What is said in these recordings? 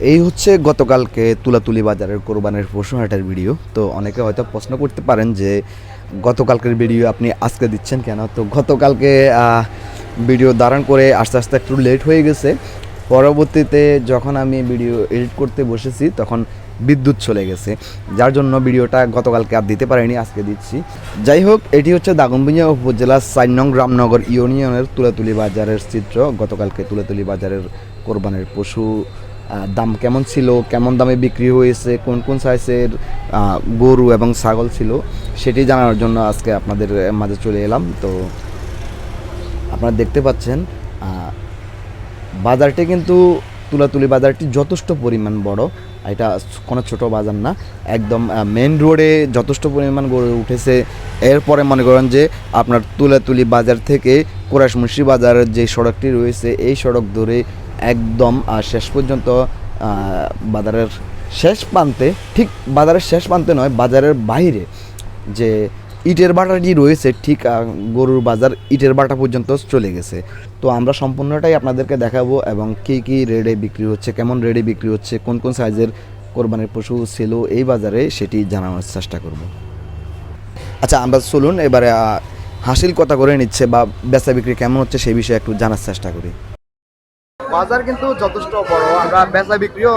এই হচ্ছে গতকালকে তুলাতুলি বাজারের কোরবানের পশু হাটের ভিডিও। তো অনেকে হয়তো প্রশ্ন করতে পারেন যে, গতকালকের ভিডিও আপনি আজকে দিচ্ছেন কেন? তো গতকালকে ভিডিও ধারণ করে আস্তে আস্তে একটু লেট হয়ে গেছে। পরবর্তীতে যখন আমি ভিডিও এডিট করতে বসেছি, তখন বিদ্যুৎ চলে গেছে। যার জন্য ভিডিওটা গতকালকে আর দিতে পারিনি, আজকে দিচ্ছি। যাই হোক, এটি হচ্ছে দাগনভূঞা উপজেলার চার নং রামনগর ইউনিয়নের তুলাতুলি বাজারের চিত্র। গতকালকে তুলাতুলি বাজারের কোরবানের পশু দাম কেমন ছিল, কেমন দামে বিক্রি হয়েছে, কোন কোন সাইজের গরু এবং ছাগল ছিল, সেটি জানার জন্য আজকে আপনাদের মাঝে চলে এলাম। তো আপনারা দেখতে পাচ্ছেন বাজারটি কিন্তু তুলাতুলি বাজারটি যথেষ্ট পরিমাণ বড়। এটা কোনো ছোট বাজার না, একদম মেন রোডে যথেষ্ট পরিমাণ গড়ে উঠেছে। এরপরে মনে করেন যে আপনার তুলাতুলি বাজার থেকে কোরাসমুন্সি বাজারের যে সড়কটি রয়েছে, এই সড়ক ধরে একদম শেষ পর্যন্ত বাজারের শেষ প্রান্তে, ঠিক বাজারের শেষ প্রান্তে নয়, বাজারের বাইরে যে ইটের বাটাটি রয়েছে, ঠিক গরুর বাজার ইটের বাটা পর্যন্ত চলে গেছে। তো আমরা সম্পূর্ণটাই আপনাদেরকে দেখাবো এবং কী কী রেডে বিক্রি হচ্ছে, কেমন রেডে বিক্রি হচ্ছে, কোন কোন সাইজের কোরবানির পশু ছিল এই বাজারে সেটি জানানোর চেষ্টা করব। আচ্ছা আমরা চলুন, এবারে হাসিল কথা করে নিচ্ছে বা বেচা বিক্রি কেমন হচ্ছে সেই বিষয়ে একটু জানার চেষ্টা করি। বাজার কিন্তু যথেষ্ট বড়। আমরা বেচা বিক্রিও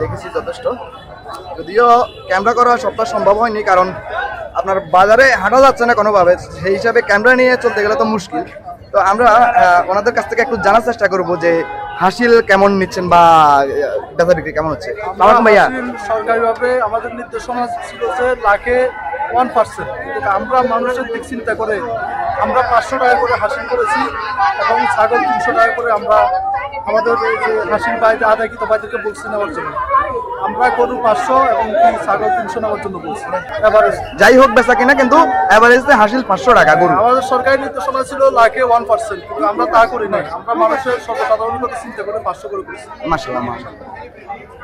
দেখেছি যথেষ্ট। যদিও ক্যামেরা করা সবটা সম্ভব হয়নি, কারণ আপনার বাজারে হাঁটা যাচ্ছে না কোনোভাবে। সেই হিসাবে ক্যামেরা নিয়ে চলতে গেলে তো মুশকিল। তো আমরা ওনাদের কাছ থেকে একটু জানার চেষ্টা করব যে হাসিল কেমন নিচ্ছেন বা বেচা বিক্রি কেমন হচ্ছে? ভাইয়া। সরকারিভাবে আমাদের নির্দেশনা ছিল যে লাখে ওয়ান পার্সেন্ট আমরা মানুষের দিক চিন্তা করে আমরা পাঁচশো টাকা করে হাসিল করেছি এবং ছাগল তিনশো টাকা করে আমরা আমাদের এই যে হাসিল বাইরে আদায়কৃত বাইদেরকে বলছি নেওয়ার জন্য। আমরা গরু পাঁচশো এবং ছাগল তিনশো নেওয়ার জন্য বলছি। এভারেজ যাই হোক বেচা কিনা কিন্তু অ্যাভারেজে হাসিল পাঁচশো টাকা গরু। আমাদের সরকারি নির্দেশনা ছিল লাখে ওয়ান পার্সেন্ট কিন্তু আমরা তা করি নাই। আমরা মানুষের সর্বসাধারণ কথা চিন্তা করে পাঁচশো করে করেছি। মাসাল্লাহ মাসাল্লাহ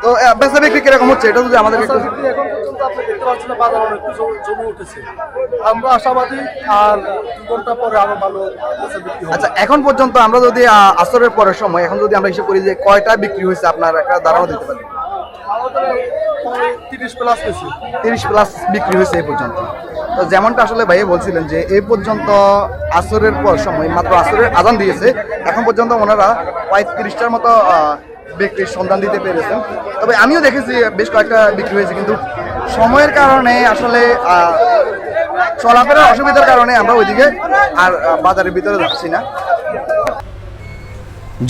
তো বেচা বিক্রি কীরকম হচ্ছে এটা যদি আমাদের এখন দেখতে পাচ্ছেন না বাজার অনেক কিছু জমে উঠেছে। আমরা আশাবাদী আর ঘণ্টা পরে আরও ভালো আচ্ছা এখন পর্যন্ত আমরা যদি আসরের পরের সময় এখন যদি আমরা হিসেব করি যে কয়টা বিক্রি হয়েছে আপনার একটা ধারণা দিতে পারি তিরিশ প্লাস তিরিশ প্লাস বিক্রি হয়েছে এই পর্যন্ত। তো যেমনটা আসলে ভাইয়া বলছিলেন যে এই পর্যন্ত আসরের পর সময় মাত্র আসরের আজান দিয়েছে এখন পর্যন্ত ওনারা প্রায় তিরিশটার মতো বিক্রির সন্ধান দিতে পেরেছেন। তবে আমিও দেখেছি বেশ কয়েকটা বিক্রি হয়েছে কিন্তু সময়ের কারণে আসলে আহ, চলাফেরার অসুবিধার কারণে আমরা ওইদিকে আর বাজারের ভিতরে যাচ্ছি না।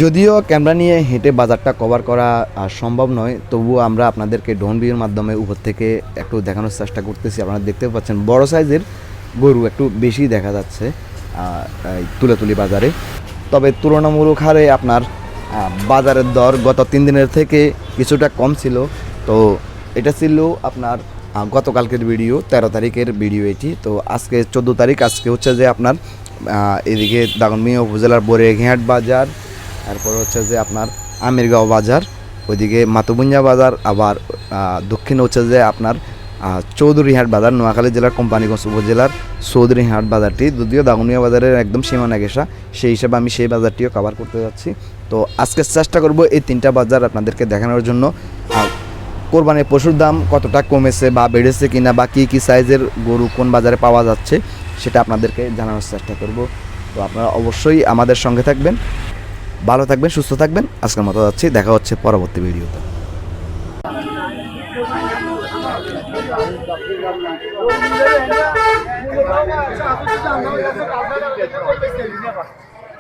যদিও ক্যামেরা নিয়ে হেঁটে বাজারটা কভার করা সম্ভব নয় তবুও আমরা আপনাদেরকে ড্রোন ভিউর মাধ্যমে উপর থেকে একটু দেখানোর চেষ্টা করতেছি। আপনারা দেখতে পাচ্ছেন বড় সাইজের গরু একটু বেশি দেখা যাচ্ছে তুলাতুলি বাজারে। তবে তুলনামূলক হারে আপনার বাজারের দর গত তিন দিনের থেকে কিছুটা কম ছিল। তো এটা ছিল আপনার গতকালকের ভিডিও, তেরো তারিখের ভিডিও এটি। তো আজকে চোদ্দ তারিখ, আজকে হচ্ছে যে আপনার এদিকে দাগনমিয়া উপজেলার বরেঘাট বাজার, তারপর হচ্ছে যে আপনার আমিরগাঁও বাজার, ওইদিকে মাতুবুঞ্জা বাজার, আবার দক্ষিণে হচ্ছে যে আপনার চৌধুরীহাট বাজার, নোয়াখালী জেলার কোম্পানিগঞ্জ উপজেলার চৌধুরীহাট বাজারটি। যদিও দাগনিয়া বাজারের একদম সীমানা ঘেঁষা, সেই হিসাবে আমি সেই বাজারটিও কভার করতে যাচ্ছি। তো আজকে চেষ্টা করব এই তিনটা বাজার আপনাদেরকে দেখানোর জন্য। কোরবানির পশুর দাম কতটা কমেছে বা বেড়েছে কিনা বা কী কী সাইজের গরু কোন বাজারে পাওয়া যাচ্ছে, সেটা আপনাদেরকে জানানোর চেষ্টা করব। তো আপনারা অবশ্যই আমাদের সঙ্গে থাকবেন। ভালো থাকবেন, সুস্থ থাকবেন। আজকের মতো যাচ্ছি। দেখা হচ্ছে পরবর্তী ভিডিওতে।